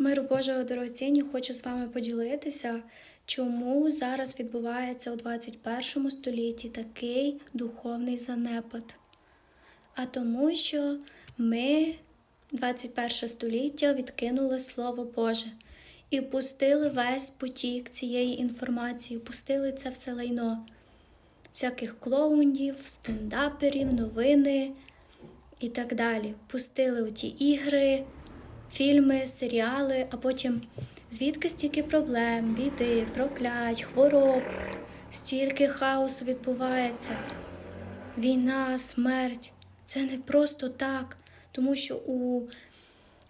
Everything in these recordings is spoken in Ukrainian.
Миру Божого дорогоцінні хочу з вами поділитися, чому зараз відбувається у 21 столітті такий духовний занепад. А тому, що ми 21 століття відкинули Слово Боже і пустили весь потік цієї інформації, пустили це все лайно, всяких клоунів, стендаперів, новини і так далі. Пустили у ті ігри, фільми, серіали, а потім звідки стільки проблем, біди, проклять, хвороб, стільки хаосу відбувається. Війна, смерть це не просто так, тому що у,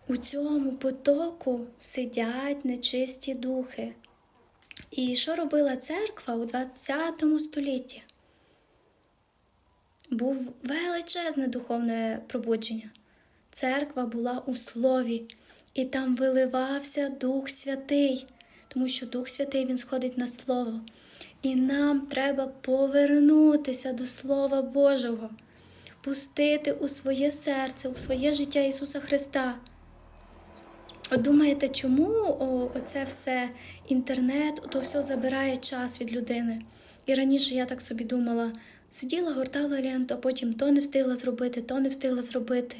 у цьому потоку сидять нечисті духи. І що робила церква у 20 столітті? Був величезне духовне пробудження. Церква була у слові, і там виливався Дух Святий, тому що Дух Святий Він сходить на Слово. І нам треба повернутися до Слова Божого, пустити у своє серце, у своє життя Ісуса Христа. Думаєте, чому оце все інтернет, то все забирає час від людини? І раніше я так собі думала, сиділа, гортала ленту, а потім то не встигла зробити, то не встигла зробити.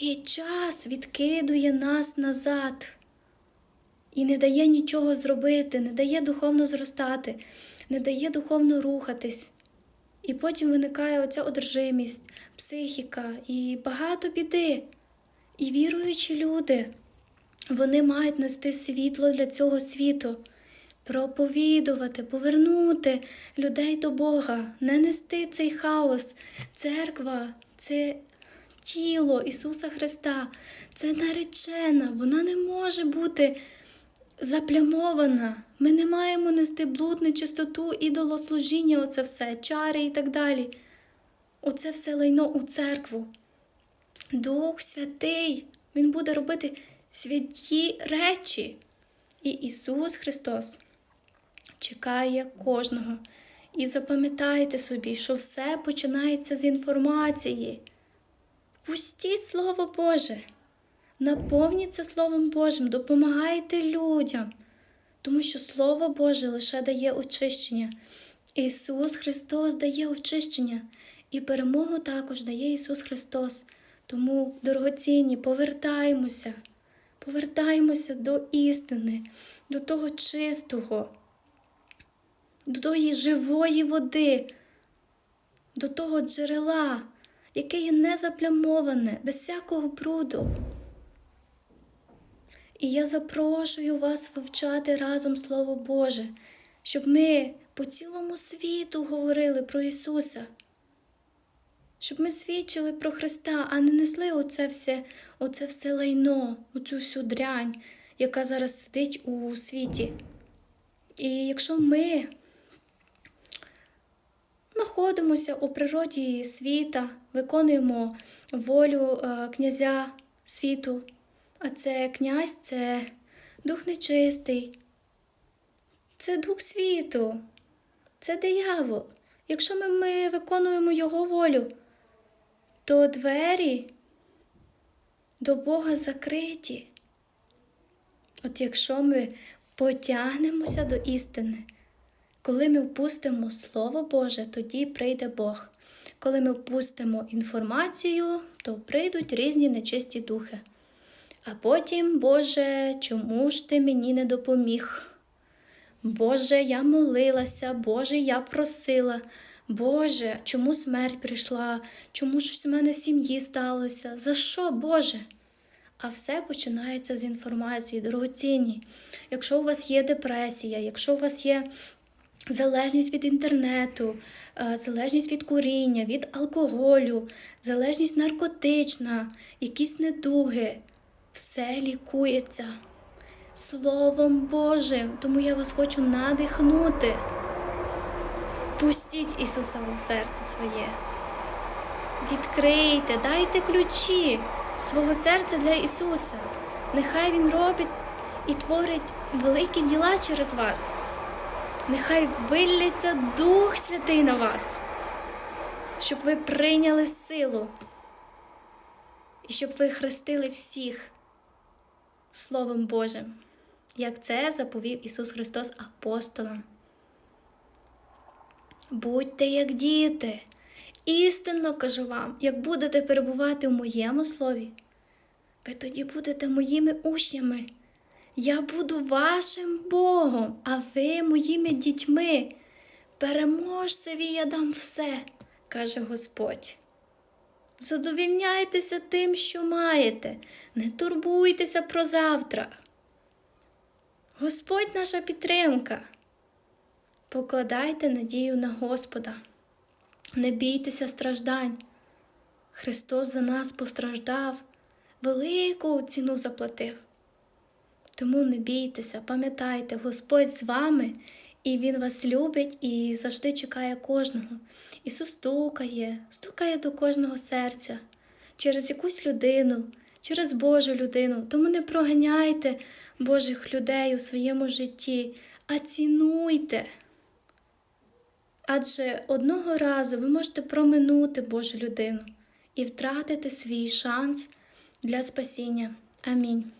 І час відкидує нас назад і не дає нічого зробити, не дає духовно зростати, не дає духовно рухатись. І потім виникає оця одержимість, психіка і багато біди. І віруючі люди, вони мають нести світло для цього світу, проповідувати, повернути людей до Бога, не нести цей хаос. Церква це тіло Ісуса Христа, це наречена, вона не може бути заплямована. Ми не маємо нести блуд, нечистоту, ідолослужіння, оце все, чари і так далі. Оце все лайно у церкву. Дух Святий, Він буде робити святі речі. І Ісус Христос чекає кожного. І запам'ятайте собі, що все починається з інформації. Пустіть Слово Боже, наповніться Словом Божим, допомагайте людям, тому що Слово Боже лише дає очищення. Ісус Христос дає очищення, і перемогу також дає Ісус Христос. Тому, дорогоцінні, повертаємося, повертаємося до істини, до того чистого, до тої живої води, до того джерела, яке є незаплямоване, без всякого бруду. І я запрошую вас вивчати разом Слово Боже, щоб ми по цілому світу говорили про Ісуса щоб ми свідчили про Христа, а не несли оце все, оце все лайно, оцю всю дрянь, яка зараз сидить у світі. І якщо ми знаходимося у природі світа, виконуємо волю е, князя світу, а це князь це дух нечистий, це дух світу, це диявол. Якщо ми, ми виконуємо його волю, то двері до Бога закриті. От якщо ми потягнемося до істини, коли ми впустимо Слово Боже, тоді прийде Бог. Коли ми впустимо інформацію, то прийдуть різні нечисті духи. А потім, Боже, чому ж ти мені не допоміг? Боже, я молилася, Боже, я просила. Боже, чому смерть прийшла? Чому щось у мене в сім'ї сталося? За що, Боже? А все починається з інформації, дорогоцінні. Якщо у вас є депресія, якщо у вас є залежність від інтернету, е, залежність від куріння, від алкоголю, залежність наркотична, якісь недуги, все лікується Словом Божим. Тому я вас хочу надихнути. Пустіть Ісуса у серце своє. Відкрийте, дайте ключі свого серця для Ісуса. Нехай Він робить і творить великі діла через вас. Нехай вилляться Дух Святий на вас, щоб ви прийняли силу і щоб ви хрестили всіх Словом Божим, як це заповів Ісус Христос апостолам. Будьте як діти. Істинно кажу вам, як будете перебувати у моєму слові, ви тоді будете моїми учнями. Я буду вашим Богом, а ви моїми дітьми. Переможцеві я дам все, каже Господь. Задовільняйтеся тим, що маєте, не турбуйтеся про завтра. Господь наша підтримка. Покладайте надію на Господа, не бійтеся страждань. Христос за нас постраждав, велику ціну заплатив. Тому не бійтеся, пам'ятайте, Господь з вами, і Він вас любить і завжди чекає кожного. Ісус стукає, стукає до кожного серця через якусь людину, через Божу людину. Тому не проганяйте Божих людей у своєму житті, а цінуйте. Адже одного разу ви можете проминути Божу людину і втратити свій шанс для спасіння. Амінь.